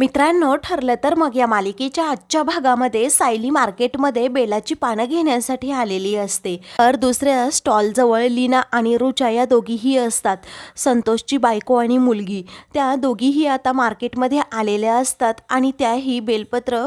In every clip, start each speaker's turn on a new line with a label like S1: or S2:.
S1: मित्रांनो ठरलं तर मग या मालिकेच्या आजच्या भागामध्ये सायली मार्केटमध्ये बेलाची पानं घेण्यासाठी आलेली असते. तर दुसऱ्या स्टॉलजवळ लीना आणि रुचा या दोघीही असतात. संतोषची बायको आणि मुलगी. त्या दोघीही आता मार्केटमध्ये आलेल्या असतात आणि त्याही बेलपत्र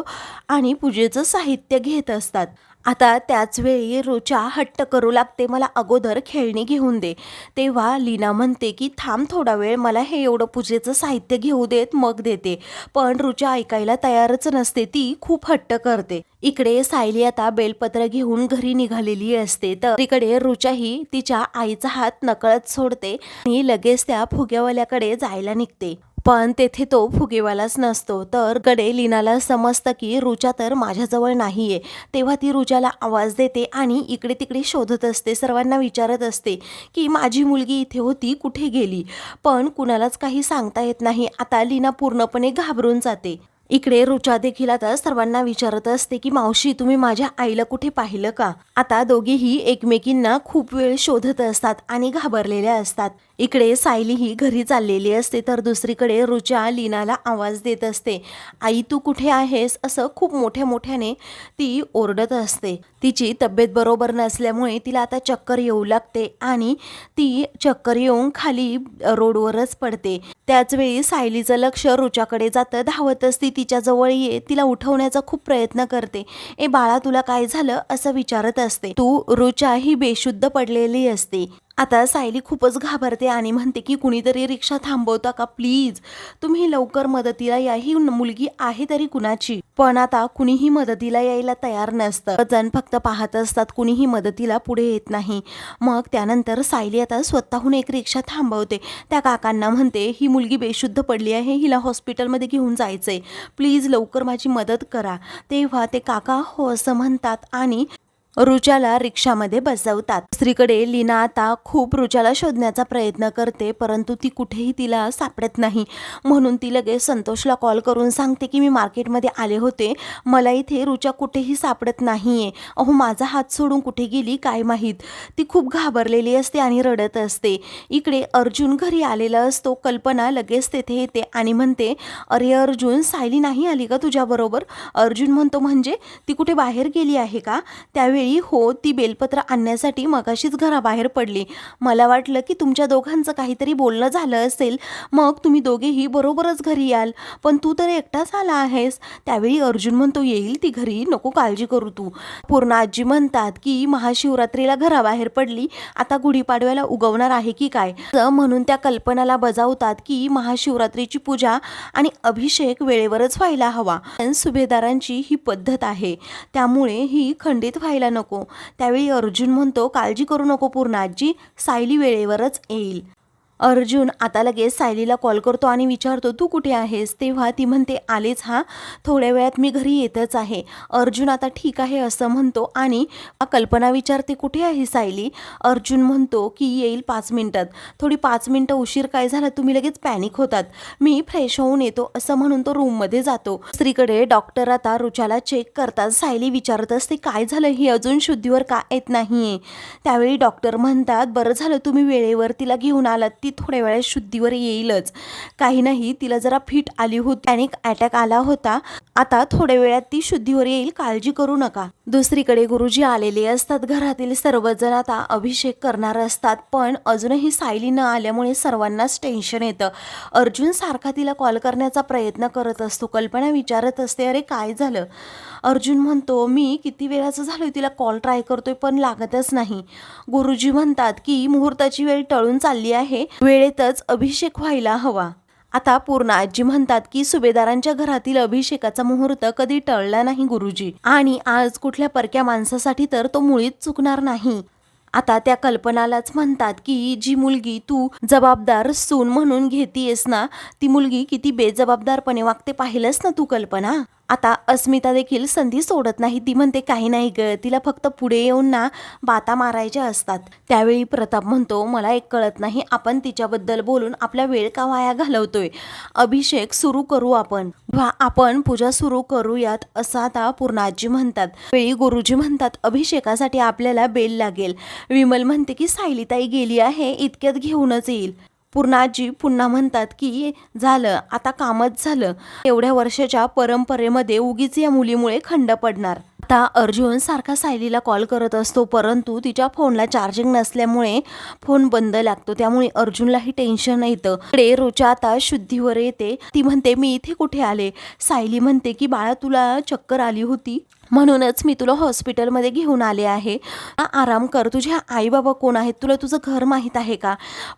S1: आणि पूजेचं साहित्य घेत असतात. आता त्याच वेळी रुचा हट्ट करू लागते मला अगोदर खेळणी घेऊन दे. तेव्हा लीना म्हणते की थांब थोडा वेळ मला हे एवढं पूजेचं साहित्य घेऊ देत मग देते. पण रुचा ऐकायला तयारच नसते ती खूप हट्ट करते. इकडे सायली आता बेलपत्र घेऊन घरी निघालेली असते तर इकडे रुचाही तिच्या आईचा हात नकळत सोडते आणि लगेच त्या फुग्यावाल्याकडे जायला निघते. पण तेथे तो फुगेवालाच नसतो. तर गडे लीनाला समजतं की रुचा तर माझ्याजवळ नाही आहे तेव्हा ती रुचाला आवाज देते आणि इकडे तिकडे शोधत असते. सर्वांना विचारत असते की माझी मुलगी इथे होती कुठे गेली? पण कुणालाच काही सांगता येत नाही. आता लीना पूर्णपणे घाबरून जाते. इकडे रुचा देखील आता सर्वांना विचारत असते की मावशी तुम्ही माझ्या आईला कुठे पाहिलं का? आता दोघीही एकमेकींना खूप वेळ शोधत असतात आणि घाबरलेल्या असतात. इकडे सायली ही घरी चाललेली असते तर दुसरीकडे रुचा लीनाला आवाज देत असते. आई तू कुठे आहेस? असं खूप मोठ्या मोठ्याने ती ओरडत असते. तिची तब्येत बरोबर नसल्यामुळे तिला आता चक्कर येऊ लागते आणि ती चक्कर येऊन खाली रोडवरच पडते. त्याच वेळी सायलीचं लक्ष रुचाकडे जातं. धावत असती तिच्याजवळ ये तिला उठवण्याचा खूप प्रयत्न करते. ए बाळा तुला काय झालं? असं विचारत असते. तू रुचा ही बेशुद्ध पडलेली असते. आता सायली खूपच घाबरते आणि म्हणते की कुणीतरी रिक्षा थांबवता का? प्लीज. तुम्ही लवकर मदतीला या. ही मुलगी आहे तरी कुणाची? पण आता कुणीही मदतीला यायला तयार नसतं. जण फक्त पाहत असतात कुणीही मदतीला पुढे येत नाही. मग त्यानंतर सायली आता स्वतःहून एक रिक्षा थांबवते. त्या काकांना म्हणते ही मुलगी बेशुद्ध पडली आहे. हिला हॉस्पिटलमध्ये घेऊन जायचंय. प्लीज लवकर माझी मदत करा. तेव्हा ते काका हो असं म्हणतात आणि रुचाला रिक्षामध्ये बसवतात. दुसरीकडे लीना आता खूप रुचाला शोधण्याचा प्रयत्न करते परंतु ती कुठेही तिला सापडत नाही. म्हणून ती लगेच संतोषला कॉल करून सांगते की मी मार्केटमध्ये आले होते. मला इथे रुचा कुठेही सापडत नाही आहे अहो माझा हात सोडून कुठे गेली काय माहीत? ती खूप घाबरलेली असते आणि रडत असते. इकडे अर्जुन घरी आलेला असतो. कल्पना लगेच तेथे येते आणि म्हणते अरे अर्जुन सायली नाही आली का तुझ्याबरोबर? अर्जुन म्हणतो म्हणजे? ती कुठे बाहेर गेली आहे का? त्यावेळी हो ती बेलपत्र आणण्यासाठी मगाशीच घराबाहेर पडली. मला वाटलं की तुमच्या दोघांचं काहीतरी बोलणं झालं असेल. मग तुम्ही दोघेही बरोबरच घरी याल. पण तू तर एकटाच आला आहेस. त्यावेळी अर्जुन म्हणतो येईल ती घरी नको काळजी करू तू. पूर्ण आजी म्हणतात की महाशिवरात्रीला घराबाहेर पडली. आता गुढीपाडव्याला उगवणार आहे की काय? म्हणून त्या कल्पनाला बजावतात की महाशिवरात्रीची पूजा आणि अभिषेक वेळेवरच व्हायला हवा. सुभेदारांची ही पद्धत आहे. त्यामुळे ही खंडित व्हायला नको. त्यावेळी अर्जुन म्हणतो काळजी करू नको पूर्ण आजी सायली वेळेवरच येईल. अर्जुन आता लगेच सायलीला कॉल करतो आणि विचारतो तू कुठे आहेस? तेव्हा ती म्हणते आलेच हा थोड्या वेळात मी घरी येतच आहे. अर्जुन आता ठीक आहे असं म्हणतो आणि कल्पना विचारते कुठे आहे सायली? अर्जुन म्हणतो की येईल पाच मिनटात. थोडी पाच मिनटं उशीर काय झाला? तुम्ही लगेच पॅनिक होतात. मी फ्रेश होऊन येतो असं म्हणून तो रूममध्ये जातो. स्त्रीकडे डॉक्टर आता रुचाला चेक करतात. सायली विचारत असते काय झालं? ही अजून शुद्धीवर का येत नाहीये? त्यावेळी डॉक्टर म्हणतात बरं झालं तुम्ही वेळेवर तिला घेऊन आलात. ती थोड्या वेळात शुद्धीवर येईलच. काही नाही तिला जरा फिट आली होती. पॅनिक अटॅक आला होता. आता थोड्या वेळात ती शुद्धीवर येईल. काळजी करू नका. दुसरीकडे गुरुजी आलेले असतात. घरातील सर्वजण आता अभिषेक करणार असतात. पण अजूनही सायली न आल्यामुळे सर्वांनाच टेन्शन येतं. अर्जुन सारखा तिला कॉल करण्याचा प्रयत्न करत असतो. कल्पना विचारत असते अरे काय झालं? अर्जुन म्हणतो मी किती वेळाचं झालोय तिला कॉल ट्राय करतोय पण लागतच नाही. गुरुजी म्हणतात की मुहूर्ताची वेळ टळून चालली आहे. वेळेतच अभिषेक व्हायला हवा. आता पूर्ण आजी म्हणतात की सुभेदारांच्या घरातील अभिषेकाचा मुहूर्त कधी टळला नाही गुरुजी. आणि आज कुठल्या परक्या माणसासाठी तर तो मुळीच चुकणार नाही. आता त्या कल्पनालाच म्हणतात की जी मुलगी तू जबाबदार सून म्हणून घेतीयस ना ती मुलगी किती बेजबाबदारपणे वागते पाहिलंस ना तू कल्पना? आता अस्मिता देखील संधी सोडत नाही. ती म्हणते काही नाही ग. तिला फक्त पुढे येऊन ना बाता मारायच्या असतात. त्यावेळी प्रताप म्हणतो मला एक कळत नाही. आपण तिच्याबद्दल बोलून आपला वेळ का वाया घालवतोय? अभिषेक सुरू करू आपण. वा आपण पूजा सुरू करूयात असं आता पूर्णाजी म्हणतात. वेळी गुरुजी म्हणतात अभिषेकासाठी आपल्याला बेल लागेल. विमल म्हणते की सायलीताई गेली आहे. इतक्यात घेऊनच येईल. पूर्णाजी पुन्हा म्हणतात की झालं आता कामच झालं. एवढ्या वर्षाच्या परंपरेमध्ये उगीच या मुलीमुळे खंड पडणार. आता अर्जुन सारखा सायलीला कॉल करत असतो परंतु तिच्या फोनला चार्जिंग नसल्यामुळे फोन बंद लागतो. त्यामुळे अर्जुनलाही टेन्शन येतं इकडे रोचा आता शुद्धीवर येते. ती म्हणते मी इथे कुठे आले? सायली म्हणते की बाळा तुला चक्कर आली होती. म्हणूनच मी तुला हॉस्पिटलमध्ये घेऊन आले आहे. आराम कर. तुझे आईबाबा कोण आहेत? तुला तुझं घर माहीत आहे का?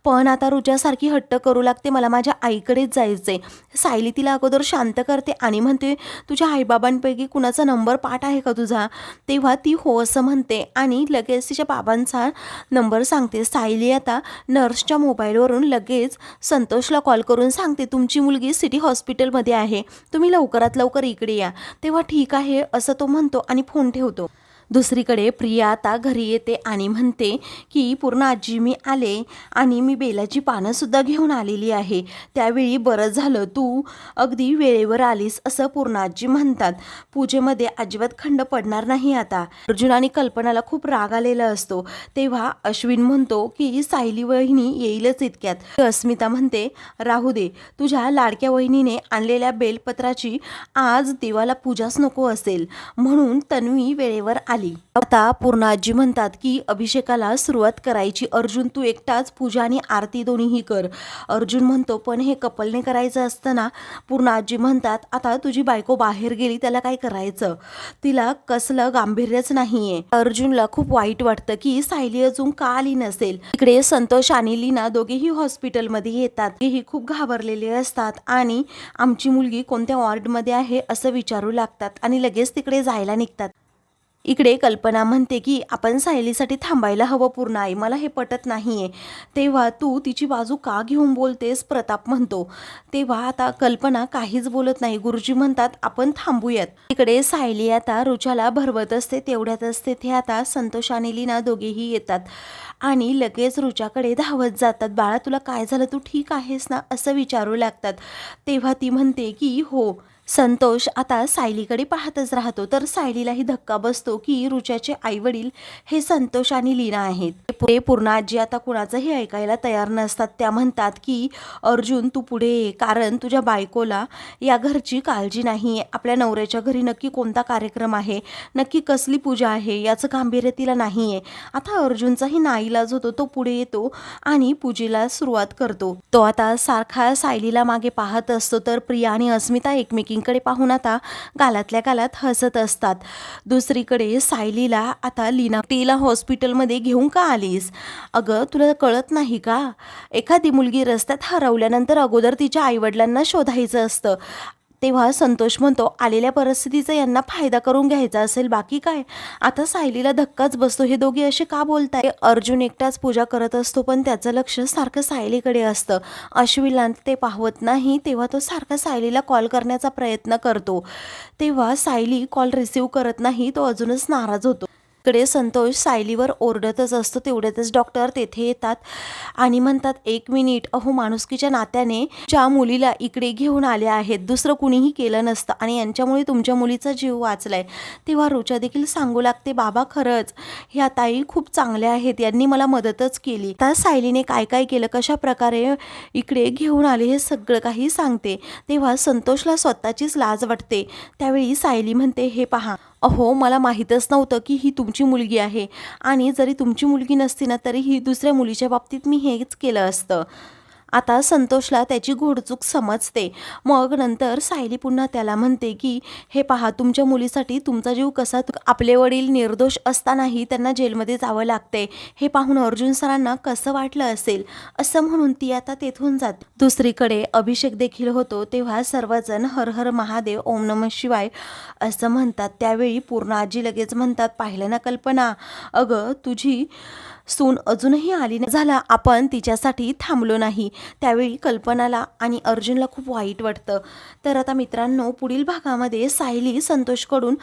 S1: पण आता रुजासारखी हट्ट करू लागते. मला माझ्या आईकडेच जायचंय. सायली तिला अगोदर शांत करते आणि म्हणते तुझ्या आईबाबांपैकी कुणाचा नंबर पाठ आहे का तुझा? तेव्हा ती हो असं म्हणते आणि लगेच तिच्या बाबांचा नंबर सांगते. सायली आता नर्सच्या मोबाईलवरून लगेच संतोषला कॉल करून सांगते तुमची मुलगी सिटी हॉस्पिटलमध्ये आहे. तुम्ही लवकरात लवकर इकडे या. तेव्हा ठीक आहे असं तो म्हणतो. आणि फोन ठेवतो. दुसरीकडे प्रिया आता घरी येते आणि म्हणते की पूर्ण आजी मी आले आणि मी बेलाची पानंसुद्धा घेऊन आलेली आहे. त्यावेळी बरं झालं तू अगदी वेळेवर आलीस असं पूर्ण आजी म्हणतात. पूजेमध्ये अजिबात खंड पडणार नाही आता. अर्जुन आणि कल्पनाला खूप राग आलेला असतो. तेव्हा अश्विन म्हणतो की सायली वहिनी येईलच इतक्यात. अस्मिता म्हणते राहू दे. तुझ्या लाडक्या वहिनीने आणलेल्या बेलपत्राची आज देवाला पूजाच नको असेल. म्हणून तन्वी वेळेवर आली. आता पूर्ण आजी म्हणतात की अभिषेकाला सुरुवात करायची. अर्जुन तू एकटाच पूजा आणि आरती दोन्हीही कर. अर्जुन म्हणतो पण हे कपलने करायचं असतं ना पूर्ण आजी म्हणतात आता तुझी बायको बाहेर गेली त्याला काय करायचं? तिला कसलं गांभीर्यच नाहीये. अर्जुनला खूप वाईट वाटतं की सायली अजून का आली नसेल? इकडे संतोष आणि लीना दोघेही हॉस्पिटलमध्ये येतात. तेही खूप घाबरलेले असतात आणि आमची मुलगी कोणत्या वॉर्डमध्ये आहे असं विचारू लागतात आणि लगेच तिकडे जायला निघतात. इकडे कल्पना म्हणते की आपण सायलीसाठी थांबायला हवं पूर्ण आई मला हे पटत नाही आहे तेव्हा तू तिची बाजू का घेऊन बोलतेस? प्रताप म्हणतो. तेव्हा आता कल्पना काहीच बोलत नाही. गुरुजी म्हणतात आपण थांबूयात. इकडे सायली आता रुचाला भरवत असते तेवढ्यात असते. ते आता संतोष आणि लीना दोघेही येतात. आणि लगेच रुचाकडे धावत जातात. बाळा तुला काय झालं? तू ठीक आहेस ना? असं विचारू लागतात. तेव्हा ती म्हणते की हो. संतोष आता सायलीकडे पाहतच राहतो. तर सायलीलाही धक्का बसतो की रुचाचे आई वडील हे संतोष आणि लीना आहेत. ते पूर्ण आजी आता कुणाचंही ऐकायला तयार नसतात. त्या म्हणतात की अर्जुन तू पुढे ये. कारण तुझ्या बायकोला या घरची काळजी नाही. आपल्या नवऱ्याच्या घरी नक्की कोणता कार्यक्रम आहे? नक्की कसली पूजा आहे? याचं गांभीर्य तिला नाही आहे आता अर्जुनचाही नाईलाज होतो. तो पुढे येतो आणि पूजेला सुरुवात करतो. तो आता सारखा सायलीला मागे पाहत असतो. तर प्रिया आणि अस्मिता एकमेकी एकमेकींकडे पाहून आता गालातल्या गालात हसत असतात. दुसरीकडे सायलीला आता लीना तिला हॉस्पिटलमध्ये घेऊन का आलीस? अगं तुला कळत नाही का? एखादी मुलगी रस्त्यात हरवल्यानंतर अगोदर तिच्या आईवडिलांना शोधायचं असतं. तेव्हा संतोष म्हणतो आलेल्या परिस्थितीचा यांना फायदा करून घ्यायचा असेल बाकी काय? आता सायलीला धक्काच बसतो हे दोघे असे का बोलताय? अर्जुन एकटाच पूजा करत असतो पण त्याचं लक्ष सारखं सायलीकडे असतं. अश्विला ते पाहवत नाही तेव्हा तो सारखा सायलीला कॉल करण्याचा प्रयत्न करतो. तेव्हा सायली कॉल रिसीव करत नाही तो अजूनच नाराज होतो. इकडे संतोष सायलीवर ओरडतच असतो तेवढ्यातच डॉक्टर तेथे येतात आणि म्हणतात एक मिनिट अहो माणुसकीच्या नात्याने ज्या मुलीला इकडे घेऊन आल्या आहेत दुसरं कुणीही केलं नसतं आणि यांच्यामुळे तुमच्या मुलीचा जीव वाचलाय. तेव्हा रुचा देखील सांगू लागते बाबा खरंच ह्या ताई खूप चांगल्या आहेत यांनी मला मदतच केली. त्या सायलीने काय काय केलं कशा प्रकारे इकडे घेऊन आले हे सगळं काही सांगते. तेव्हा संतोषला स्वतःचीच लाज वाटते. त्यावेळी सायली म्हणते हे पहा अहो मला माहीतच नव्हतं की ही तुमची मुलगी आहे. आणि जरी तुमची मुलगी नसती ना तरी ही दुसऱ्या मुलीच्या बाबतीत मी हेच केलं असतं. आता संतोषला त्याची घोडचूक समजते. मग नंतर सायली पुन्हा त्याला म्हणते की हे पहा तुमच्या मुलीसाठी तुमचा जीव कसा आपले वडील निर्दोष असतानाही त्यांना जेलमध्ये जावं लागते. हे पाहून अर्जुन सरांना कसं वाटलं असेल? असं म्हणून ती आता तेथून जात. दुसरीकडे अभिषेक देखील होतो तेव्हा सर्वजण हर हर महादेव ओम नम शिवाय असं म्हणतात. त्यावेळी पूर्ण आजी लगेच म्हणतात पाहिलं ना कल्पना. अगं तुझी सून अजूनही आली नाही. झाला आपण तिच्यासाठी थांबलो नाही. त्यावेळी कल्पनाला आणि अर्जुनला खूप वाईट वाटतं. तर आता मित्रांनो पुढील भागामध्ये सायली संतोषकडून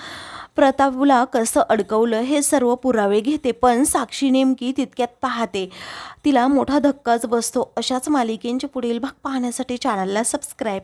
S1: प्रतापला कसं अडकवलं हे सर्व पुरावे घेते पण साक्षी नेमकी तितक्यात पाहते. तिला मोठा धक्काच बसतो. अशाच मालिकेंचे पुढील भाग पाहण्यासाठी चॅनलला सबस्क्राईब